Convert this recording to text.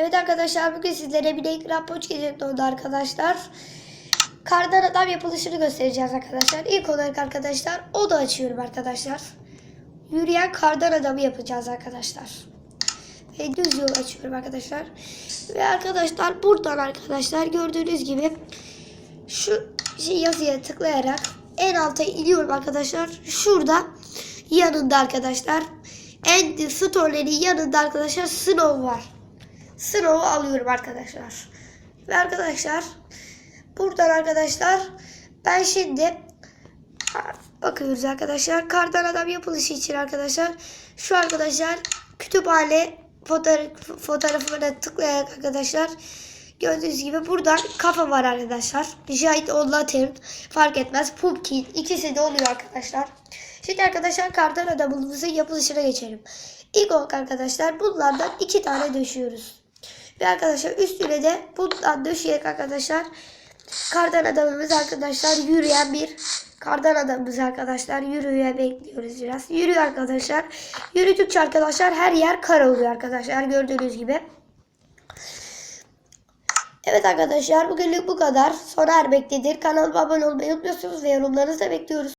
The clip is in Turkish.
Evet arkadaşlar bugün sizlere bir ekran poç gelecek oldu arkadaşlar. Kardan adam yapılışını göstereceğiz arkadaşlar. İlk olarak arkadaşlar o da açıyorum arkadaşlar. Yürüyen kardan adamı yapacağız arkadaşlar. Ve düz yol açıyorum arkadaşlar. Ve arkadaşlar buradan arkadaşlar gördüğünüz gibi şu şey yazıya tıklayarak en alta iniyorum arkadaşlar. Şurada yanında arkadaşlar End Store'lerin yanında arkadaşlar Snow var. Snow'u alıyorum arkadaşlar. Ve arkadaşlar buradan arkadaşlar ben şimdi bakıyoruz arkadaşlar. Kardan adam yapılışı için arkadaşlar şu arkadaşlar kütüphane fotoğraf, fotoğrafına tıklayarak arkadaşlar gördüğünüz gibi burada kafa var arkadaşlar. Giant on Lantern fark etmez. Pumpkin ikisi de oluyor arkadaşlar. Şimdi arkadaşlar kardan adamımızın yapılışına geçelim. İlk olarak arkadaşlar bunlardan iki tane döşüyoruz. Ve arkadaşlar üstüne de bundan döşeyerek arkadaşlar kardan adamımız arkadaşlar yürüyen bir kardan adamımız arkadaşlar yürüye bekliyoruz biraz. Yürüyor arkadaşlar. Yürüdükçe arkadaşlar her yer kar oluyor arkadaşlar gördüğünüz gibi. Evet arkadaşlar bugünlük bu kadar. Sona ermektedir. Kanalıma abone olmayı unutmuyorsunuz ve yorumlarınızı bekliyoruz.